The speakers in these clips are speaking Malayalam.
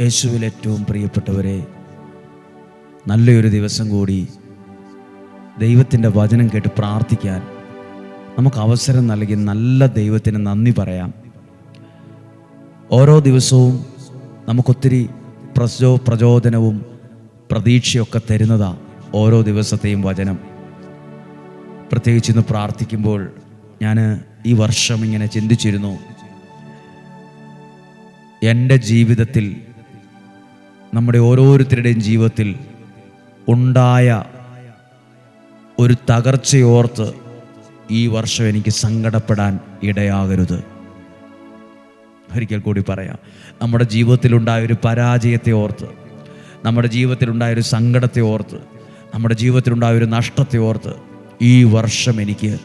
യേശുവിൽ ഏറ്റവും പ്രിയപ്പെട്ടവരെ നല്ലൊരു ദിവസം കൂടി ദൈവത്തിന്റെ വചനം കേട്ട് പ്രാർത്ഥിക്കാൻ നമുക്ക് അവസരം നൽകി നല്ല ദൈവത്തിന് നന്ദി പറയാം. ഓരോ ദിവസവും നമുക്കൊത്തിരി പ്രസോ പ്രചോദനവും പ്രതീക്ഷയൊക്കെ തരുന്നതാ ഓരോ ദിവസത്തെയും വചനം. പ്രത്യേകിച്ച് ഇന്ന് പ്രാർത്ഥിക്കുമ്പോൾ ഞാൻ ഈ വർഷം ഇങ്ങനെ ചിന്തിച്ചിരുന്നു. എന്റെ ജീവിതത്തിൽ നമ്മുടെ ഓരോരുത്തരുടെയും ജീവിതത്തിൽ ഉണ്ടായ ഒരു തകർച്ചയോർത്ത് ഈ വർഷം എനിക്ക് സങ്കടപ്പെടാൻ ഇടയാകരുത്. ഒരിക്കൽ കൂടി പറയാം. നമ്മുടെ ജീവിതത്തിലുണ്ടായ ഒരു പരാജയത്തെ ഓർത്ത് നമ്മുടെ ജീവിതത്തിലുണ്ടായ ഒരു സങ്കടത്തെ ഓർത്ത് നമ്മുടെ ജീവിതത്തിലുണ്ടായ ഒരു നഷ്ടത്തെ ഓർത്ത് ഈ വർഷം എനിക്ക്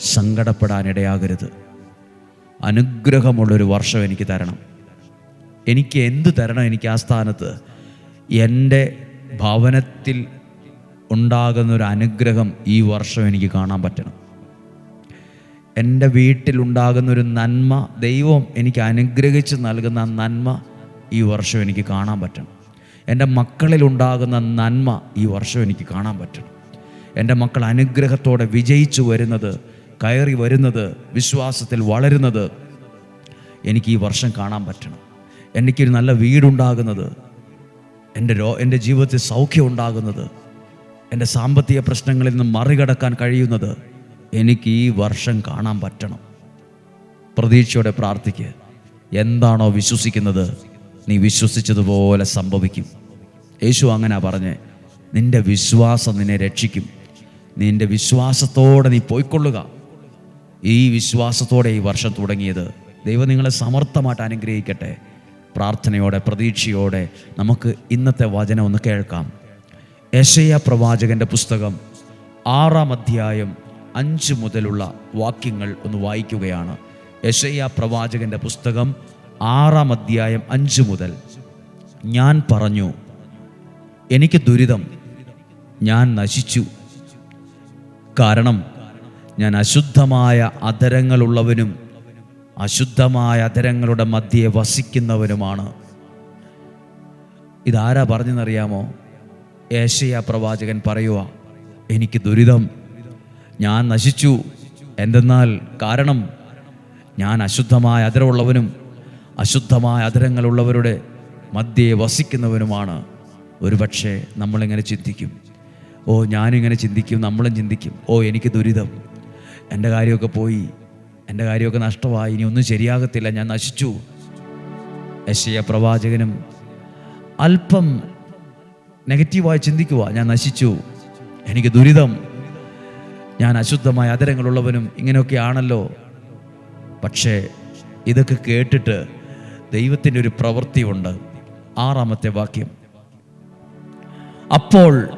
സങ്കടപ്പെടാൻ ഇടയാകരുത്. അനുഗ്രഹമുള്ളൊരു വർഷം എനിക്ക് തരണം. എനിക്ക് എന്ത് തരണം എനിക്ക് ആ സ്ഥാനത്ത്? എന്റെ ഭവനത്തിൽ ഉണ്ടാകുന്ന ഒരു അനുഗ്രഹം ഈ വർഷം എനിക്ക് കാണാൻ പറ്റണം. എന്റെ വീട്ടിലുണ്ടാകുന്ന ഒരു നന്മ ദൈവം എനിക്ക് അനുഗ്രഹിച്ച് നൽകുന്ന നന്മ ഈ വർഷം എനിക്ക് കാണാൻ പറ്റണം. എന്റെ മക്കളിലുണ്ടാകുന്ന നന്മ ഈ വർഷം എനിക്ക് കാണാൻ പറ്റണം. എന്റെ മക്കൾ അനുഗ്രഹത്തോടെ വിജയിച്ചു വരുന്നത് കയറി വരുന്നത് വിശ്വാസത്തിൽ വളരുന്നത് എനിക്ക് ഈ വർഷം കാണാൻ പറ്റണം. എനിക്കൊരു നല്ല വീടുണ്ടാകുന്നത് എന്റെ രോ എന്റെ ജീവിതത്തിൽ സൗഖ്യം ഉണ്ടാകുന്നത് എന്റെ സാമ്പത്തിക പ്രശ്നങ്ങളിൽ നിന്ന് മറികടക്കാൻ കഴിയുന്നത് എനിക്ക് ഈ വർഷം കാണാൻ പറ്റണം. പ്രതീക്ഷയോടെ പ്രാർത്ഥിക്കുക എന്താണോ വിശ്വസിക്കുന്നത് നീ വിശ്വസിച്ചതുപോലെ സംഭവിക്കും. യേശു അങ്ങനെ പറഞ്ഞ് നിന്റെ വിശ്വാസം നിന്നെ രക്ഷിക്കും. നിന്റെ വിശ്വാസത്തോടെ നീ പോയിക്കൊള്ളുക. ഈ വിശ്വാസത്തോടെ ഈ വർഷം തുടങ്ങിയത് ദൈവം നിങ്ങളെ സമർത്ഥമായിട്ട് അനുഗ്രഹിക്കട്ടെ. പ്രാർത്ഥനയോടെ പ്രതീക്ഷയോടെ നമുക്ക് ഇന്നത്തെ വചനം ഒന്ന് കേൾക്കാം. യശയ പ്രവാചകന്റെ പുസ്തകം ആറാം അധ്യായം അഞ്ച് മുതലുള്ള വാക്യങ്ങൾ ഒന്ന് വായിക്കുകയാണ്. യശയ പ്രവാചകന്റെ പുസ്തകം ആറാം അധ്യായം അഞ്ച് മുതൽ. ഞാൻ പറഞ്ഞു എനിക്ക് ദുരിതം. ഞാൻ നശിച്ചു. കാരണം ഞാൻ അശുദ്ധമായ അധരങ്ങളുള്ളവനും അശുദ്ധമായ അധരങ്ങളുടെ മധ്യേ വസിക്കുന്നവനുമാണ്. ഇതാരാ പറഞ്ഞെന്നറിയാമോ? ഏഷ്യ പ്രവാചകൻ പറയുക എനിക്ക് ദുരിതം. ഞാൻ നശിച്ചു. എന്തെന്നാൽ കാരണം ഞാൻ അശുദ്ധമായ അതരമുള്ളവനും അശുദ്ധമായ അതരങ്ങളുള്ളവരുടെ മധ്യേ വസിക്കുന്നവനുമാണ്. ഒരുപക്ഷെ നമ്മളിങ്ങനെ ചിന്തിക്കും. ഓ ഞാനിങ്ങനെ ചിന്തിക്കും നമ്മളും ചിന്തിക്കും. ഓ എനിക്ക് ദുരിതം. എന്റെ കാര്യമൊക്കെ പോയി. എന്റെ കാര്യമൊക്കെ നഷ്ടമായി ഇനി ഒന്നും ശരിയാകത്തില്ല ഞാൻ നശിച്ചു. യശയ പ്രവാചകനും അല്പം നെഗറ്റീവായി ചിന്തിക്കുക ഞാൻ നശിച്ചു. എനിക്ക് ദുരിതം. ഞാൻ അശുദ്ധമായ അതരങ്ങളുള്ളവനും ഇങ്ങനെയൊക്കെ ആണല്ലോ. പക്ഷേ ഇതൊക്കെ കേട്ടിട്ട് ദൈവത്തിന്റെ ഒരു പ്രവൃത്തിയുണ്ട്. ആറാമത്തെ വാക്യം. അപ്പോൾ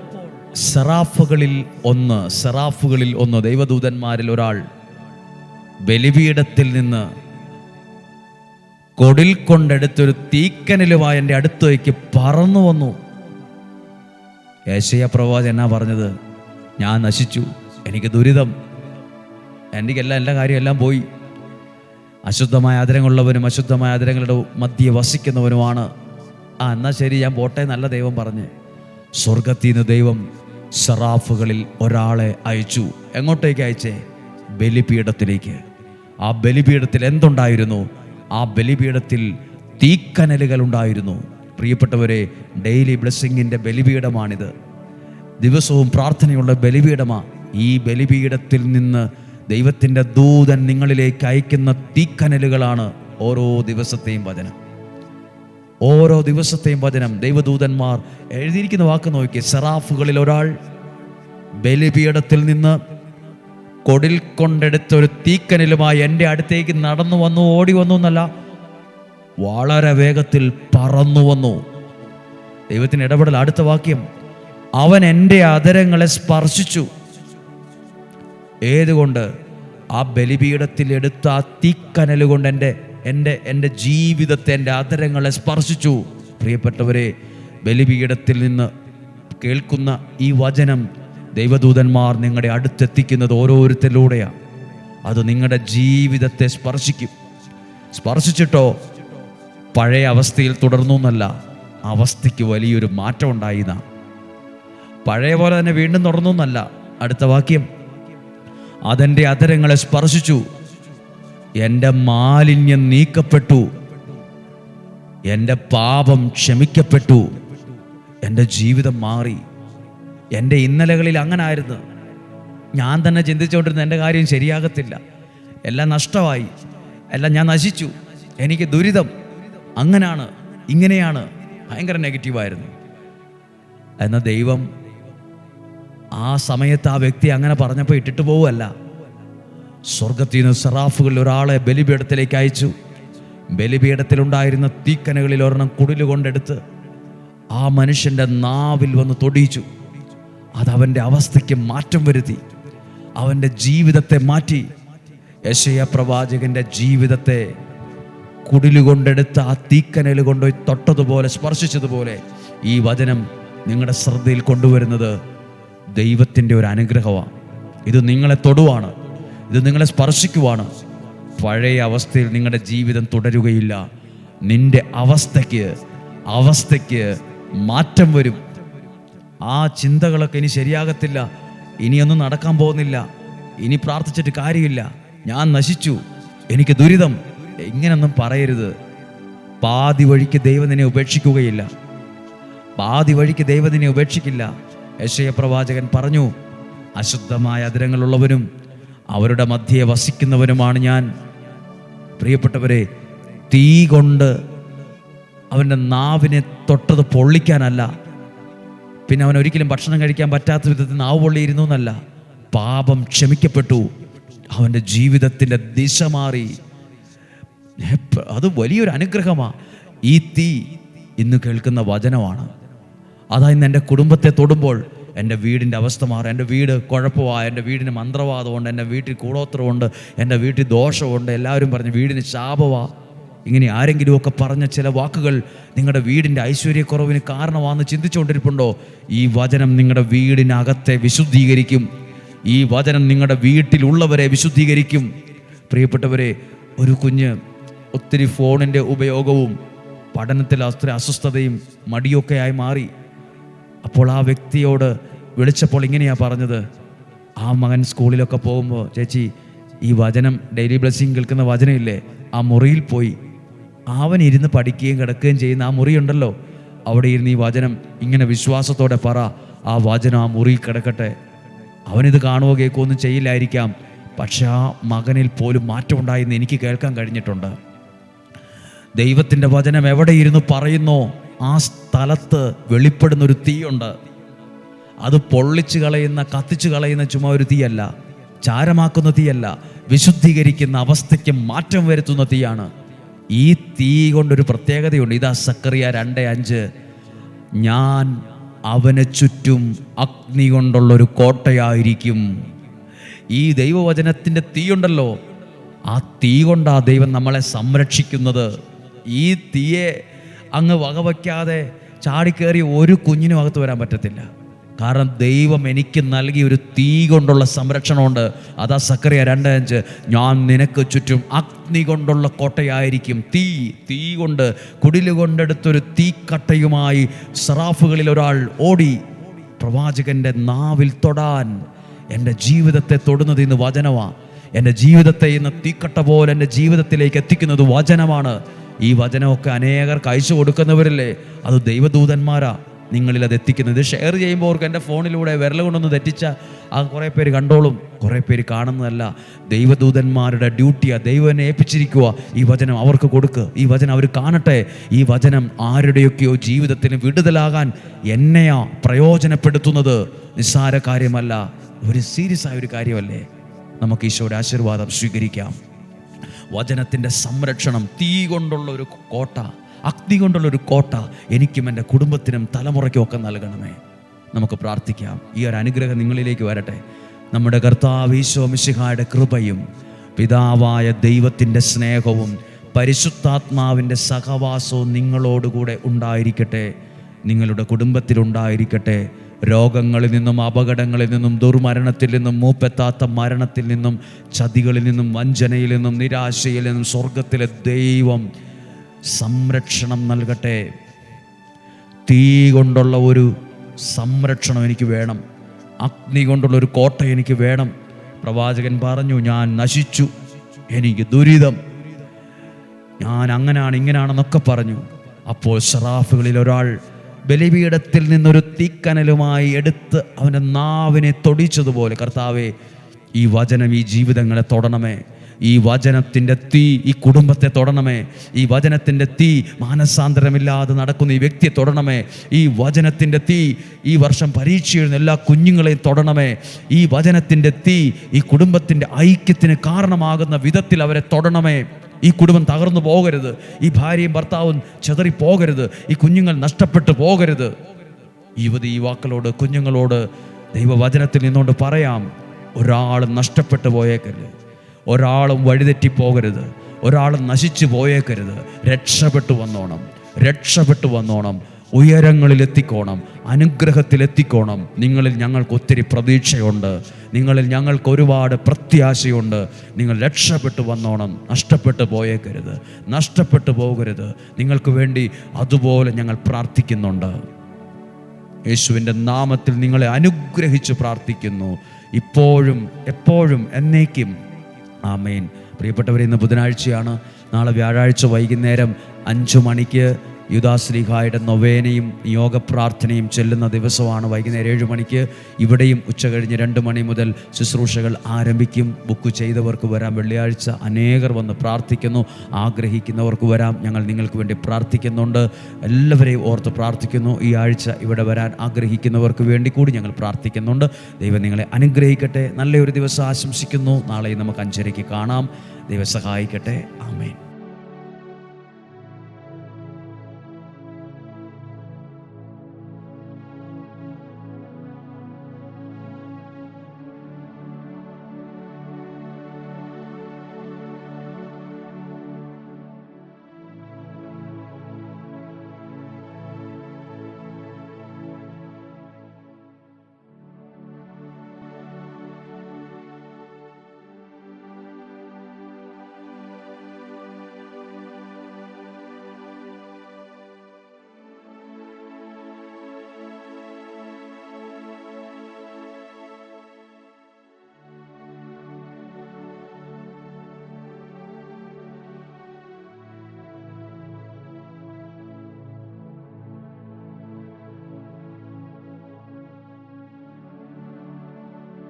സെറാഫുകളിൽ ഒന്ന് സെറാഫുകളിൽ ഒന്ന് ദൈവദൂതന്മാരിൽ ഒരാൾ ബലിപീഠത്തിൽ നിന്ന് കൊടിൽ കൊണ്ടെടുത്തൊരു തീക്കനലുമായി എന്റെ അടുത്തേക്ക് പറന്നു വന്നു. യേശയ പ്രവാചകൻ എന്നാ പറഞ്ഞത്? ഞാൻ നശിച്ചു. എനിക്ക് ദുരിതം. എനിക്കെല്ലാം എല്ലാ കാര്യം എല്ലാം പോയി. അശുദ്ധമായ ആദരങ്ങളുള്ളവനും അശുദ്ധമായ ആദരങ്ങളുടെ മധ്യ വസിക്കുന്നവനുമാണ്. ആ എന്നാൽ ശരി ഞാൻ പോട്ടെ നല്ല ദൈവം പറഞ്ഞ്. സ്വർഗത്തിൽ നിന്ന് ദൈവം സറാഫുകളിൽ ഒരാളെ അയച്ചു. എങ്ങോട്ടേക്ക് അയച്ചേ? ബലിപീഠത്തിലേക്ക്. ആ ബലിപീഠത്തിൽ എന്തുണ്ടായിരുന്നു? ആ ബലിപീഠത്തിൽ തീക്കനലുകൾ ഉണ്ടായിരുന്നു. പ്രിയപ്പെട്ടവരെ ഡെയിലി ബ്ലെസ്സിങ്ങിന്റെ ബലിപീഠമാണിത്. ദിവസവും പ്രാർത്ഥനയുള്ള ബലിപീഠമാ. ഈ ബലിപീഠത്തിൽ നിന്ന് ദൈവത്തിന്റെ ദൂതൻ നിങ്ങളിലേക്ക് അയക്കുന്ന തീക്കനലുകളാണ് ഓരോ ദിവസത്തെയും വചനം. ഓരോ ദിവസത്തെയും വചനം ദൈവദൂതന്മാർ എഴുതിയിരിക്കുന്ന വാക്ക് നോക്കി സെറാഫുകളിൽ ഒരാൾ ബലിപീഠത്തിൽ നിന്ന് കൊടിൽ കൊണ്ടെടുത്ത ഒരു തീക്കനിലുമായി എന്റെ അടുത്തേക്ക് നടന്നു വന്നു ഓടി വന്നു എന്നല്ല വളരെ വേഗത്തിൽ പറന്നു വന്നു. ദൈവത്തിന് ഇടപെടൽ അടുത്ത വാക്യം അവൻ എന്റെ അതരങ്ങളെ സ്പർശിച്ചു. ഏതുകൊണ്ട്? ആ ബലിപീഠത്തിൽ എടുത്ത ആ തീക്കനലുകൊണ്ട് എന്റെ എന്റെ എന്റെ ജീവിതത്തെ എന്റെ അതരങ്ങളെ സ്പർശിച്ചു. പ്രിയപ്പെട്ടവരെ ബലിപീഠത്തിൽ നിന്ന് കേൾക്കുന്ന ഈ വചനം ദൈവദൂതന്മാർ നിങ്ങളുടെ അടുത്തെത്തിക്കുന്നത് ഓരോരുത്തരിലൂടെയാണ് അത് നിങ്ങളുടെ ജീവിതത്തെ സ്പർശിക്കും. സ്പർശിച്ചിട്ടോ പഴയ അവസ്ഥയിൽ തുടർന്നു എന്നല്ല അവസ്ഥയ്ക്ക് വലിയൊരു മാറ്റം ഉണ്ടായിന്ന. പഴയ പോലെ തന്നെ വീണ്ടും തുടർന്നു എന്നല്ല അടുത്ത വാക്യം. അതെന്റെ അതരങ്ങളെ സ്പർശിച്ചു എന്റെ മാലിന്യം നീക്കപ്പെട്ടു എന്റെ പാപം ക്ഷമിക്കപ്പെട്ടു എന്റെ ജീവിതം മാറി. എന്റെ ഇന്നലകളിൽ അങ്ങനെ ആയിരുന്നു ഞാൻ തന്നെ ചിന്തിച്ചുകൊണ്ടിരുന്ന എന്റെ കാര്യം ശരിയാകത്തില്ല. എല്ലാം നഷ്ടമായി. എല്ലാം ഞാൻ നശിച്ചു. എനിക്ക് ദുരിതം. അങ്ങനാണ്. ഇങ്ങനെയാണ്. ഭയങ്കര നെഗറ്റീവായിരുന്നു. എന്നാൽ ദൈവം ആ സമയത്ത് ആ വ്യക്തി അങ്ങനെ പറഞ്ഞപ്പോൾ ഇട്ടിട്ട് പോവുമല്ല സ്വർഗത്തിൽ നിന്ന് സെറാഫുകളിൽ ഒരാളെ ബലിപീഠത്തിലേക്ക് അയച്ചു. ബലിപീഠത്തിലുണ്ടായിരുന്ന തീക്കനകളിൽ ഒരെണ്ണം കുടിലുകൊണ്ടെടുത്ത് ആ മനുഷ്യന്റെ നാവിൽ വന്ന് തൊടിയിച്ചു. അത് അവന്റെ അവസ്ഥയ്ക്ക് മാറ്റം വരുത്തി. അവന്റെ ജീവിതത്തെ മാറ്റി. യശയ പ്രവാചകന്റെ ജീവിതത്തെ കുടിലുകൊണ്ടെടുത്ത് ആ തീക്കനൽ കൊണ്ടുപോയി തൊട്ടതുപോലെ സ്പർശിച്ചതുപോലെ ഈ വചനം നിങ്ങളുടെ ശ്രദ്ധയിൽ കൊണ്ടുവരുന്നത് ദൈവത്തിന്റെ ഒരു അനുഗ്രഹമാണ്. ഇത് നിങ്ങളെ തൊടുവാണ്. ഇത് നിങ്ങളെ സ്പർശിക്കുവാണ്. പഴയ അവസ്ഥയിൽ നിങ്ങളുടെ ജീവിതം തുടരുകയില്ല. നിന്റെ അവസ്ഥയ്ക്ക് അവസ്ഥയ്ക്ക് മാറ്റം വരും. ആ ചിന്തകളൊക്കെ ഇനി ശരിയാകത്തില്ല. ഇനിയൊന്നും നടക്കാൻ പോകുന്നില്ല. ഇനി പ്രാർത്ഥിച്ചിട്ട് കാര്യമില്ല. ഞാൻ നശിച്ചു. എനിക്ക് ദുരിതം. ഇങ്ങനൊന്നും പറയരുത്. പാതി വഴിക്ക് ദൈവത്തിനെ ഉപേക്ഷിക്കുകയില്ല. പാതി വഴിക്ക് ദൈവത്തിനെ ഉപേക്ഷിക്കില്ല. യശയപ്രവാചകൻ പറഞ്ഞു അശുദ്ധമായ അതിരങ്ങളുള്ളവനും അവരുടെ മധ്യയെ വസിക്കുന്നവനുമാണ് ഞാൻ. പ്രിയപ്പെട്ടവരെ തീ കൊണ്ട് അവന്റെ നാവിനെ തൊട്ടത് പൊള്ളിക്കാനല്ല. പിന്നെ അവൻ ഒരിക്കലും ഭക്ഷണം കഴിക്കാൻ പറ്റാത്ത വിധത്തിൽ നാവ് പൊള്ളിയിരുന്നു എന്നല്ല. പാപം ക്ഷമിക്കപ്പെട്ടു. അവന്റെ ജീവിതത്തിന്റെ ദിശ മാറി. അത് വലിയൊരു അനുഗ്രഹമാണ് ഈ തീ ഇന്ന് കേൾക്കുന്ന വചനമാണ്. അതാ ഇന്ന് എന്റെ കുടുംബത്തെ തൊടുമ്പോൾ എന്റെ വീടിന്റെ അവസ്ഥ മാറും. എന്റെ വീട് കുഴപ്പമാണ് എന്റെ വീടിന് മന്ത്രവാദമുണ്ട്. എന്റെ വീട്ടിൽ കൂടോത്രമുണ്ട്. എന്റെ വീട്ടിൽ ദോഷമുണ്ട്. എല്ലാവരും പറഞ്ഞു വീടിന് ശാപമാ. ഇങ്ങനെ ആരെങ്കിലുമൊക്കെ പറഞ്ഞ ചില വാക്കുകൾ നിങ്ങളുടെ വീടിന്റെ ഐശ്വര്യക്കുറവിന് കാരണമാണെന്ന് ചിന്തിച്ചുകൊണ്ടിരിപ്പുണ്ടോ? ഈ വചനം നിങ്ങളുടെ വീടിനകത്തെ വിശുദ്ധീകരിക്കും. ഈ വചനം നിങ്ങളുടെ വീട്ടിലുള്ളവരെ വിശുദ്ധീകരിക്കും. പ്രിയപ്പെട്ടവരെ ഒരു കുഞ്ഞ് ഒത്തിരി ഫോണിന്റെ ഉപയോഗവും പഠനത്തിൽ അത്ര അസ്വസ്ഥതയും മടിയൊക്കെയായി മാറി. അപ്പോൾ ആ വ്യക്തിയോട് വിളിച്ചപ്പോൾ ഇങ്ങനെയാണ് പറഞ്ഞത്. ആ മകൻ സ്കൂളിലൊക്കെ പോകുമ്പോൾ ചേച്ചി ഈ വചനം ഡെയിലി ബ്ലെസ്സിങ് കേൾക്കുന്ന വചനമില്ലേ? ആ മുറിയിൽ പോയി. അവൻ ഇരുന്ന് പഠിക്കുകയും കിടക്കുകയും ചെയ്യുന്ന ആ മുറിയുണ്ടല്ലോ. അവിടെ ഇരുന്ന് ഈ വചനം ഇങ്ങനെ വിശ്വാസത്തോടെ പറ. ആ വചനം ആ മുറിയിൽ കിടക്കട്ടെ. അവനിത് കാണുകയോ കേൾക്കുകയോ ഒന്നും ചെയ്യില്ലായിരിക്കാം. പക്ഷെ ആ മകനിൽ പോലും മാറ്റം ഉണ്ടായെന്ന് എനിക്ക് കേൾക്കാൻ കഴിഞ്ഞിട്ടുണ്ട്. ദൈവത്തിന്റെ വചനം എവിടെ ഇരുന്ന് പറയുന്നോ ആ സ്ഥലത്ത് വെളിപ്പെടുന്ന ഒരു തീയുണ്ട്. അത് പൊള്ളിച്ച് കളയുന്ന കത്തിച്ച് കളയുന്ന ചുമ്മാ ഒരു തീയല്ല. ചാരമാക്കുന്ന തീയല്ല. വിശുദ്ധീകരിക്കുന്ന അവസ്ഥയ്ക്ക് മാറ്റം വരുത്തുന്ന തീയാണ്. ഈ തീ കൊണ്ടൊരു പ്രത്യേകതയുണ്ട്. ഇതാ സക്കറിയ രണ്ട് അഞ്ച്. ഞാൻ അവന് ചുറ്റും അഗ്നി കൊണ്ടുള്ളൊരു കോട്ടയായിരിക്കും. ഈ ദൈവവചനത്തിന്റെ തീയുണ്ടല്ലോ. ആ തീ കൊണ്ടാ ദൈവം നമ്മളെ സംരക്ഷിക്കുന്നത്. ഈ തീയെ അങ്ങ് വകവയ്ക്കാതെ ചാടിക്കേറി ഒരു കുഞ്ഞിനും അകത്ത് വരാൻ പറ്റത്തില്ല. കാരണം ദൈവം എനിക്ക് നൽകിയ ഒരു തീ കൊണ്ടുള്ള സംരക്ഷണമുണ്ട്. അതാ സക്കറിയ രണ്ട് അഞ്ച്. ഞാൻ നിനക്ക് ചുറ്റും അഗ്നി കൊണ്ടുള്ള കോട്ടയായിരിക്കും. തീ തീ കൊണ്ട് കുടിൽ കൊണ്ടെടുത്തൊരു തീക്കട്ടയുമായി സറാഫുകളിൽ ഒരാൾ ഓടി. പ്രവാചകന്റെ നാവിൽ തൊടാൻ എന്റെ ജീവിതത്തെ തൊടുന്നത് ഇന്ന് വചനമാണ് എന്റെ ജീവിതത്തെ ഇന്ന് തീക്കട്ട പോലെ എന്റെ ജീവിതത്തിലേക്ക് എത്തിക്കുന്നത് വചനമാണ്. ഈ വചനമൊക്കെ അനേകർക്ക് അയച്ചു കൊടുക്കുന്നവരല്ലേ? അത് ദൈവദൂതന്മാരാ. നിങ്ങളിൽ അത് എത്തിക്കുന്നത്. ഇത് ഷെയർ ചെയ്യുമ്പോൾ അവർക്ക് എന്റെ ഫോണിലൂടെ വിരൽ കൊണ്ടൊന്ന് തെറ്റിച്ച ആ കുറേ പേര് കണ്ടോളും. കുറേ പേര് കാണുന്നതല്ല. ദൈവദൂതന്മാരുടെ ഡ്യൂട്ടിയാണ് ദൈവനെ ഏൽപ്പിച്ചിരിക്കുക. ഈ വചനം അവർക്ക് കൊടുക്കുക ഈ വചനം അവർ കാണട്ടെ. ഈ വചനം ആരുടെയൊക്കെയോ ജീവിതത്തിന് വിടുതലാകാൻ എന്നെയാ പ്രയോജനപ്പെടുത്തുന്നത്. നിസ്സാര കാര്യമല്ല. ഒരു സീരിയസ് ആയ ഒരു കാര്യമല്ലേ? നമുക്ക് ഈശോയുടെ ആശീർവാദം സ്വീകരിക്കാം. വചനത്തിന്റെ സംരക്ഷണം തീ കൊണ്ടുള്ള ഒരു കോട്ട. അഗ്നി കൊണ്ടുള്ള ഒരു കോട്ട എനിക്കും എന്റെ കുടുംബത്തിനും തലമുറയ്ക്കും ഒക്കെ നൽകണമേ. നമുക്ക് പ്രാർത്ഥിക്കാം. ഈ ഒരു അനുഗ്രഹം നിങ്ങളിലേക്ക് വരട്ടെ. നമ്മുടെ കർത്താവ് മിശിഹായുടെ കൃപയും പിതാവായ ദൈവത്തിന്റെ സ്നേഹവും പരിശുദ്ധാത്മാവിന്റെ സഹവാസവും നിങ്ങളോടുകൂടെ ഉണ്ടായിരിക്കട്ടെ. നിങ്ങളുടെ കുടുംബത്തിലുണ്ടായിരിക്കട്ടെ രോഗങ്ങളിൽ നിന്നും അപകടങ്ങളിൽ നിന്നും ദുർമരണത്തിൽ നിന്നും മൂപ്പെത്താത്ത മരണത്തിൽ നിന്നും ചതികളിൽ നിന്നും വഞ്ചനയിൽ നിന്നും നിരാശയിൽ നിന്നും സ്വർഗത്തിലെ ദൈവം സംരക്ഷണം നൽകട്ടെ. തീ കൊണ്ടുള്ള ഒരു സംരക്ഷണം എനിക്ക് വേണം. അഗ്നി കൊണ്ടുള്ള ഒരു കോട്ട എനിക്ക് വേണം. പ്രവാചകൻ പറഞ്ഞു ഞാൻ നശിച്ചു. എനിക്ക് ദുരിതം. ഞാൻ അങ്ങനെയാണ് ഇങ്ങനാണെന്നൊക്കെ പറഞ്ഞു. അപ്പോൾ ഷറാഫുകളിൽ ഒരാൾ ബലിപീഠത്തിൽ നിന്നൊരു തീക്കനലുമായി എടുത്ത് അവന്റെ നാവിനെ തൊടിച്ചതുപോലെ കർത്താവെ ഈ വചനം ഈ ജീവിതങ്ങളെ തൊടണമേ. ഈ വചനത്തിന്റെ തീ ഈ കുടുംബത്തെ തൊടണമേ. ഈ വചനത്തിന്റെ തീ മാനസാന്തരമില്ലാതെ നടക്കുന്ന ഈ വ്യക്തിയെ തൊടണമേ. ഈ വചനത്തിന്റെ തീ ഈ വർഷം പരീക്ഷ എഴുതുന്ന എല്ലാ കുഞ്ഞുങ്ങളെയും തൊടണമേ. ഈ വചനത്തിന്റെ തീ ഈ കുടുംബത്തിന്റെ ഐക്യത്തിന് കാരണമാകുന്ന വിധത്തിൽ അവരെ തൊടണമേ. ഈ കുടുംബം തകർന്നു പോകരുത്. ഈ ഭാര്യയും ഭർത്താവും ചെതറി പോകരുത്. ഈ കുഞ്ഞുങ്ങൾ നഷ്ടപ്പെട്ടു പോകരുത്. യുവതി യുവാക്കളോട് കുഞ്ഞുങ്ങളോട് ദൈവവചനത്തിൽ നിന്നുകൊണ്ട് പറയാം ഒരാൾ നഷ്ടപ്പെട്ടു പോയേക്കരുത്. ഒരാളും വഴിതെറ്റി പോകരുത് ഒരാളും നശിച്ചു പോയേക്കരുത്. രക്ഷപ്പെട്ടു വന്നോണം. രക്ഷപ്പെട്ടു വന്നോണം. ഉയരങ്ങളിൽ എത്തിക്കോണം അനുഗ്രഹത്തിൽ എത്തിക്കോണം നിങ്ങളിൽ ഞങ്ങൾക്ക് ഒത്തിരി പ്രതീക്ഷയുണ്ട്. നിങ്ങളിൽ ഞങ്ങൾക്ക് ഒരുപാട് പ്രത്യാശയുണ്ട്. നിങ്ങൾ രക്ഷപ്പെട്ടു വന്നോണം. നഷ്ടപ്പെട്ടു പോയേക്കരുത്. നഷ്ടപ്പെട്ടു പോകരുത്. നിങ്ങൾക്ക് വേണ്ടി അതുപോലെ ഞങ്ങൾ പ്രാർത്ഥിക്കുന്നുണ്ട്. യേശുവിന്റെ നാമത്തിൽ നിങ്ങളെ അനുഗ്രഹിച്ച് പ്രാർത്ഥിക്കുന്നു. ഇപ്പോഴും എപ്പോഴും എന്നേക്കും ആമേൻ. പ്രിയപ്പെട്ടവരെ ഇന്ന് ബുധനാഴ്ചയാണ്. നാളെ വ്യാഴാഴ്ച വൈകുന്നേരം അഞ്ചു മണിക്ക് യുദാശ്രീഹായുടെ നൊവേനയും യോഗ പ്രാർത്ഥനയും ചെല്ലുന്ന ദിവസമാണ് വൈകുന്നേരം ഏഴ് മണിക്ക്. ഇവിടെയും ഉച്ച കഴിഞ്ഞ് രണ്ട് മണി മുതൽ ശുശ്രൂഷകൾ ആരംഭിക്കും. ബുക്ക് ചെയ്തവർക്ക് വരാം. വെള്ളിയാഴ്ച അനേകർ വന്ന് പ്രാർത്ഥിക്കുന്നു. ആഗ്രഹിക്കുന്നവർക്ക് വരാം. ഞങ്ങൾ നിങ്ങൾക്ക് വേണ്ടി പ്രാർത്ഥിക്കുന്നുണ്ട്. എല്ലാവരെയും ഓർത്ത് പ്രാർത്ഥിക്കുന്നു. ഈ ആഴ്ച ഇവിടെ വരാൻ ആഗ്രഹിക്കുന്നവർക്ക് വേണ്ടി കൂടി ഞങ്ങൾ പ്രാർത്ഥിക്കുന്നുണ്ട്. ദൈവം നിങ്ങളെ അനുഗ്രഹിക്കട്ടെ. നല്ലൊരു ദിവസം ആശംസിക്കുന്നു. നാളെ നമുക്ക് അഞ്ചരയ്ക്ക് കാണാം. ദൈവം സഹായിക്കട്ടെ. ആമേൻ.